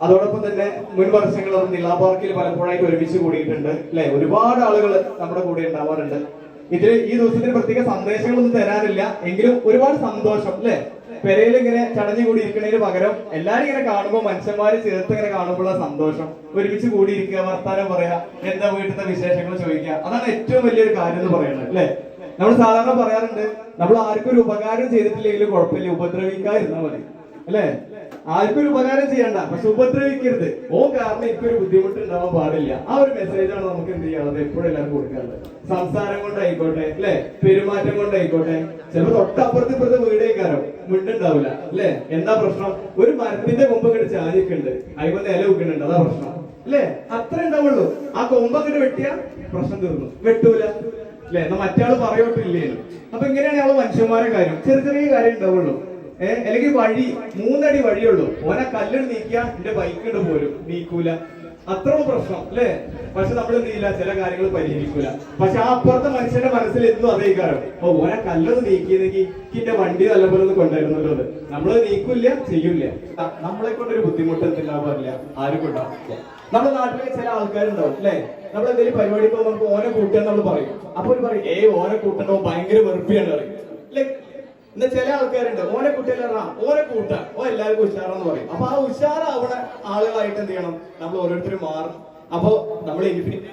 അതോടൊപ്പം തന്നെ മുൻ വർഷങ്ങളും നിലാ പാർക്കിൽ പലപ്പോഴായിട്ട് ഒരുമിച്ച് കൂടിയിട്ടുണ്ട് അല്ലെ? ഒരുപാട് ആളുകൾ നമ്മുടെ കൂടെ ഉണ്ടാവാറുണ്ട്. ഇതിൽ ഈ ദിവസത്തിന് പ്രത്യേക സന്ദേശങ്ങളൊന്നും തരാനില്ല എങ്കിലും ഒരുപാട് സന്തോഷം അല്ലെ? പെരയിൽ ഇങ്ങനെ ചടഞ്ഞു കൂടി ഇരിക്കുന്നതിന് പകരം എല്ലാരും ഇങ്ങനെ കാണുമ്പോൾ മനുഷ്യന്മാര് ചേർത്ത് ഇങ്ങനെ കാണുമ്പോഴുള്ള സന്തോഷം. ഒരുമിച്ച് കൂടി ഇരിക്കുക വർത്താനം പറയാ എന്താ വീട്ടിലത്തെ വിശേഷങ്ങൾ ചോദിക്കുക അതാണ് ഏറ്റവും വലിയൊരു കാര്യം എന്ന് പറയുന്നത് അല്ലെ? നമ്മൾ സാധാരണ പറയാറുണ്ട് നമ്മൾ ആർക്കും ഒരു ഉപകാരം ചെയ്തിട്ടില്ലെങ്കിലും കുഴപ്പമില്ല ഉപദ്രവിക്കാതിരുന്നാൽ മതി. അല്ലേ? ആർക്കും ഒരു ഉപകാരം ചെയ്യണ്ട പക്ഷെ ഉപദ്രവിക്കരുത്. ഓ കാരണം ഇപ്പൊ ഒരു ബുദ്ധിമുട്ട് ഉണ്ടാവാൻ പാടില്ല. ആ ഒരു മെസ്സേജ് ആണ് നമുക്ക് എന്ത് ചെയ്യാനുള്ളത്? എപ്പോഴും എല്ലാവർക്കും കൊടുക്കാറുള്ളത് സംസാരം കൊണ്ടായിക്കോട്ടെ അല്ലെ? പെരുമാറ്റം കൊണ്ടായിക്കോട്ടെ. ചിലപ്പോ തൊട്ടപ്പുറത്ത് ഇപ്പുറത്തെ വീടേക്കാരോ? മിണ്ടുണ്ടാവില്ല അല്ലെ? എന്താ പ്രശ്നം? ഒരു മരത്തിന്റെ കൊമ്പ് കിട്ടി ചാരിക്കുണ്ട് അതിപ്പോ ഇല വെക്കുന്നുണ്ട്. അതാ പ്രശ്നം അല്ലെ? അത്ര ഉണ്ടാവുള്ളൂ. ആ കൊമ്പൊക്കെ വെട്ടിയാ പ്രശ്നം തീർന്നു. വെട്ടൂല അല്ലെ? എന്നാ മറ്റാൾ പറയോട്ടില്ലേ അപ്പൊ ഇങ്ങനെയാണ് ഞങ്ങൾ മനുഷ്യന്മാരെ കാര്യം. ചെറിയ ചെറിയ കാര്യം ഉണ്ടാവുള്ളൂ. ഏഹ് അല്ലെങ്കിൽ വഴി മൂന്നടി വഴിയുള്ളൂ ഓനെ കല്ലിൽ നീക്കിയാ എന്റെ ബൈക്ക് ഇട്ട് പോരും. നീക്കൂല. അത്ര പ്രശ്നം അല്ലേ? പക്ഷെ നമ്മൾ ചെയ്യില്ല? ചില കാര്യങ്ങൾ പരിഹരിക്കൂല. പക്ഷെ ആ അപ്പുറത്തെ മനുഷ്യന്റെ മനസ്സിൽ എന്നും അതേ കാര്യം അപ്പൊ ഓനെ കല്ലൊന്ന് നീക്കിയതെങ്കിൽ എന്റെ വണ്ടി നല്ലപോലെ ഒന്ന് കൊണ്ടായിരുന്നല്ലോ നമ്മൾ നീക്കൂല ചെയ്യൂല നമ്മളെ കൊണ്ടൊരു ബുദ്ധിമുട്ട് എന്തില്ലാ പറഞ്ഞില്ല. ആരും കൊണ്ടാവില്ല നമ്മുടെ നാട്ടിലെ ചില ആൾക്കാരുണ്ടാവും അല്ലേ? നമ്മൾ എന്തെങ്കിലും പരിപാടി പോകുമ്പോൾ നമുക്ക് ഓനെ കൂട്ടുക നമ്മൾ പറയും. അപ്പൊ പറയും ഏ ഓനെ കൂട്ടണോ ഭയങ്കര വെറുപ്പിയാണ് പറയും. അല്ലെ എന്നാ ചില ആൾക്കാരുണ്ട്. ഓനെ കുട്ടിയല്ല ഓനെ കൂട്ട ഓ എല്ലാവർക്കും ഉഷാറാന്ന് പറയും. അപ്പൊ ആ ഉഷാറാവണ ആളുകളായിട്ട് എന്ത് ചെയ്യണം? നമ്മൾ ഓരോരുത്തരും മാറും. അപ്പൊ നമ്മൾ ഇൻഫിനിറ്റി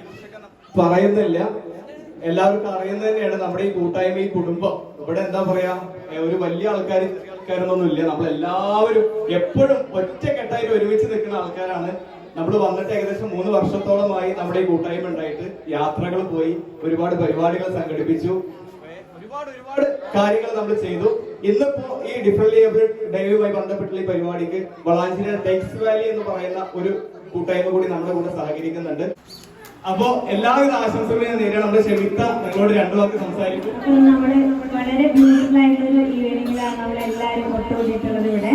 പറയുന്നില്ല. എല്ലാവർക്കും അറിയുന്നത് തന്നെയാണ് നമ്മുടെ ഈ കൂട്ടായ്മ ഈ കുടുംബം. ഇവിടെ എന്താ പറയാ? ഒരു വലിയ ആൾക്കാർ ആൾക്കാരൊന്നും ഇല്ല. നമ്മൾ എല്ലാവരും എപ്പോഴും ഒറ്റക്കെട്ടായിട്ട് ഒരുമിച്ച് നിൽക്കുന്ന ആൾക്കാരാണ്. നമ്മൾ വന്നിട്ട് ഏകദേശം മൂന്ന് വർഷത്തോളമായി നമ്മുടെ ഈ കൂട്ടായ്മ ഉണ്ടായിട്ട് യാത്രകൾ പോയി ഒരുപാട് പരിപാടികൾ സംഘടിപ്പിച്ചു. ഒരുപാട് ഒരുപാട് കാര്യങ്ങൾ നമ്മൾ ചെയ്തു. ഇന്നിപ്പോ ഈ ഡിഫറൻലി ഏബിൾഡ് ഡേയുമായി ബന്ധപ്പെട്ടുള്ള ഈ പരിപാടിക്ക് വളാഞ്ചേരി ടെക്സ് വാലി എന്ന് പറയുന്ന ഒരു കൂട്ടായ്മ കൂടി നമ്മുടെ കൂടെ സഹകരിക്കുന്നുണ്ട്. അപ്പോ എല്ലാവിധ ആശംസകളും നേരിടാൻ നമ്മുടെ ഷെമിത്ത നിങ്ങളോട് രണ്ടു വാക്ക് സംസാരിക്കും. അപ്പോൾ വളരെ ബ്യൂട്ടിഫുൾ ആയിട്ടുള്ള ഈവനിങ്ങിലാണ് നമ്മൾ എല്ലാവരും ഒത്തുകൂടിയിട്ടുള്ളത് ഇവിടെ.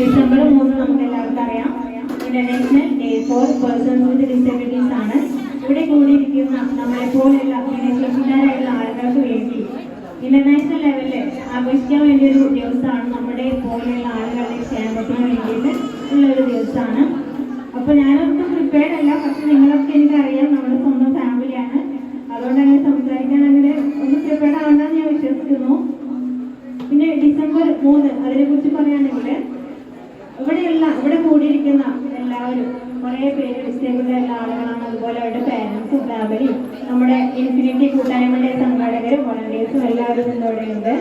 ഡിസംബർ മൂന്ന് നമുക്ക് എല്ലാവർക്കും അറിയാം. International day for person with disabilities ആണ്. ഇവിടെ കൂടിയിരിക്കുന്ന നമ്മളെ പോലെയുള്ള ഭിന്നശേഷിക്കാരായുള്ള ആളുകൾക്ക് വേണ്ടി ഇന്റർനാഷണൽ ലെവലിൽ ആഘോഷിക്കാൻ വേണ്ടിയ ഒരു ദിവസമാണ് നമ്മുടെ പോലെയുള്ള ആളുകളുടെ ക്ഷേമത്തിന് വേണ്ടിയിട്ട് ഉള്ള ഒരു ദിവസമാണ് അപ്പൊ ഞാനൊട്ടും പ്രിപ്പയർഡ് അല്ല പക്ഷെ നിങ്ങളൊക്കെ എനിക്കറിയാം നമ്മുടെ സ്വന്തം ഫാമിലിയാണ് അതുകൊണ്ട് അങ്ങനെ സംസാരിക്കാൻ അങ്ങനെ ഒന്ന് പ്രിപ്പയർഡ് ആവണ്ടെന്ന് ഞാൻ വിശ്വസിക്കുന്നു. പിന്നെ ഡിസംബർ മൂന്ന് അതിനെ കുറിച്ച് പറയുകയാണെങ്കിൽ ഇവിടെയുള്ള ഇവിടെ കൂടിയിരിക്കുന്ന എല്ലാവരും കുറേ പേര് ഡിസേബിൾഡ് ആയിട്ടുള്ള ആളുകളാണ്. അതുപോലെ അവരുടെ പാരൻസും ഫാമിലി നമ്മുടെ ഇൻഫിനിറ്റി കൂട്ടായ്മയുടെ സംഘാടകരും വോളണ്ടിയേഴ്സും എല്ലാവരും ഇന്നിവിടെയുണ്ട്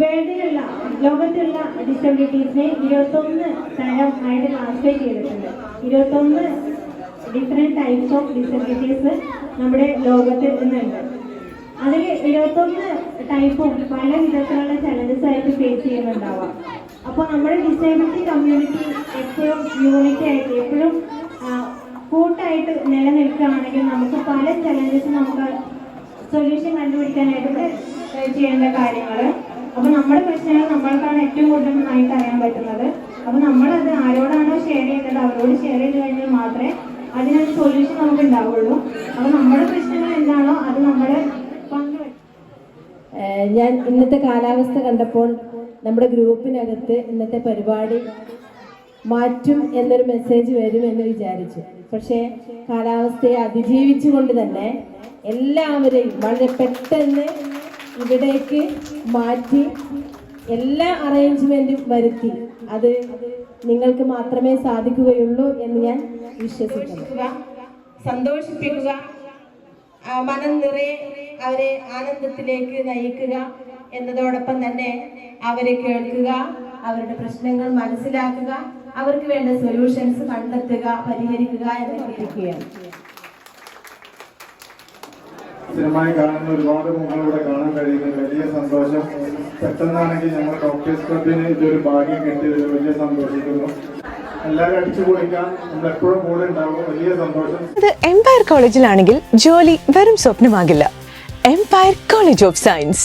വേൾഡിലുള്ള ലോകത്തുള്ള ഡിസബിലിറ്റീസിനെ ഇരുപത്തൊന്ന് തരം ആയിട്ട് ക്ലാസിഫൈ ചെയ്തിട്ടുണ്ട്. ഇരുപത്തൊന്ന് ഡിഫറെന്റ് ടൈപ്സ് ഓഫ് ഡിസബിലിറ്റീസ് നമ്മുടെ ലോകത്തിൽ ഇന്നുണ്ട്. അതിൽ ഇരുപത്തൊന്ന് ടൈപ്പും പല വിധത്തിലുള്ള ചലഞ്ചസ് ആയിട്ട് ഫേസ് ചെയ്യുന്നുണ്ടാവാം. അപ്പോൾ നമ്മുടെ ഡിസേബിലിറ്റി കമ്മ്യൂണിറ്റി എപ്പോഴും യൂണിറ്റി ആയിട്ട് എപ്പോഴും കൂട്ടായിട്ട് നിലനിൽക്കുകയാണെങ്കിൽ നമുക്ക് പല ചലഞ്ചസ് നമുക്ക് സൊല്യൂഷൻ കണ്ടുപിടിക്കാനായിട്ട് ചെയ്യേണ്ട കാര്യങ്ങൾ അപ്പോൾ നമ്മുടെ പ്രശ്നങ്ങൾ നമ്മൾക്കാണ് ഏറ്റവും കൂടുതൽ നന്നായിട്ട് അറിയാൻ പറ്റുന്നത്. അപ്പൊ നമ്മളത് ആരോടാണോ ഷെയർ ചെയ്യുന്നത് അവരോട് ഷെയർ ചെയ്ത് കഴിഞ്ഞാൽ മാത്രമേ അതിനൊരു സൊല്യൂഷൻ നമുക്ക് ഉണ്ടാവുള്ളൂ. അപ്പോൾ നമ്മുടെ പ്രശ്നങ്ങൾ എന്താണോ അത് നമ്മൾ ഞാൻ ഇന്നത്തെ കാലാവസ്ഥ കണ്ടപ്പോൾ നമ്മുടെ ഗ്രൂപ്പിനകത്ത് ഇന്നത്തെ പരിപാടി മാറ്റും എന്നൊരു മെസ്സേജ് വരുമെന്ന് വിചാരിച്ചു. പക്ഷേ കാലാവസ്ഥയെ അതിജീവിച്ചുകൊണ്ട് തന്നെ എല്ലാവരെയും വളരെ പെട്ടെന്ന് ഇവിടേക്ക് മാറ്റി എല്ലാ അറേഞ്ച്മെന്റും വരുത്തി. അത് നിങ്ങൾക്ക് മാത്രമേ സാധിക്കുകയുള്ളൂ എന്ന് ഞാൻ വിശ്വസിക്കുന്നു. സന്തോഷിപ്പിക്കുക മനം നിറയെ അവരെ ആനന്ദത്തിലേക്ക് നയിക്കുക. എന്നതോടൊപ്പം തന്നെ അവരെ കേൾക്കുക അവരുടെ പ്രശ്നങ്ങൾ മനസ്സിലാക്കുക അവർക്ക് വേണ്ട സൊല്യൂഷൻസ് കണ്ടെത്തുക പരിഹരിക്കുക എന്ന് ചിന്തിക്കുകയാണ് സ്ഥിരമായി കാണുന്ന ഒരുപാട് മുഖങ്ങളിലൂടെ കാണാൻ കഴിയുന്നത് വലിയ സന്തോഷം. പെട്ടെന്നാണെങ്കിൽ ഞങ്ങൾ ഡോക്ടേഴ്സ് ക്ലബിന് ഇതൊരു ഭാഗ്യം കിട്ടിയതിൽ വലിയ സന്തോഷിക്കുന്നു. എംപയർ കോളേജിലാണെങ്കിൽ ജോലി വെറും സ്വപ്നമാകില്ല. Empire college of science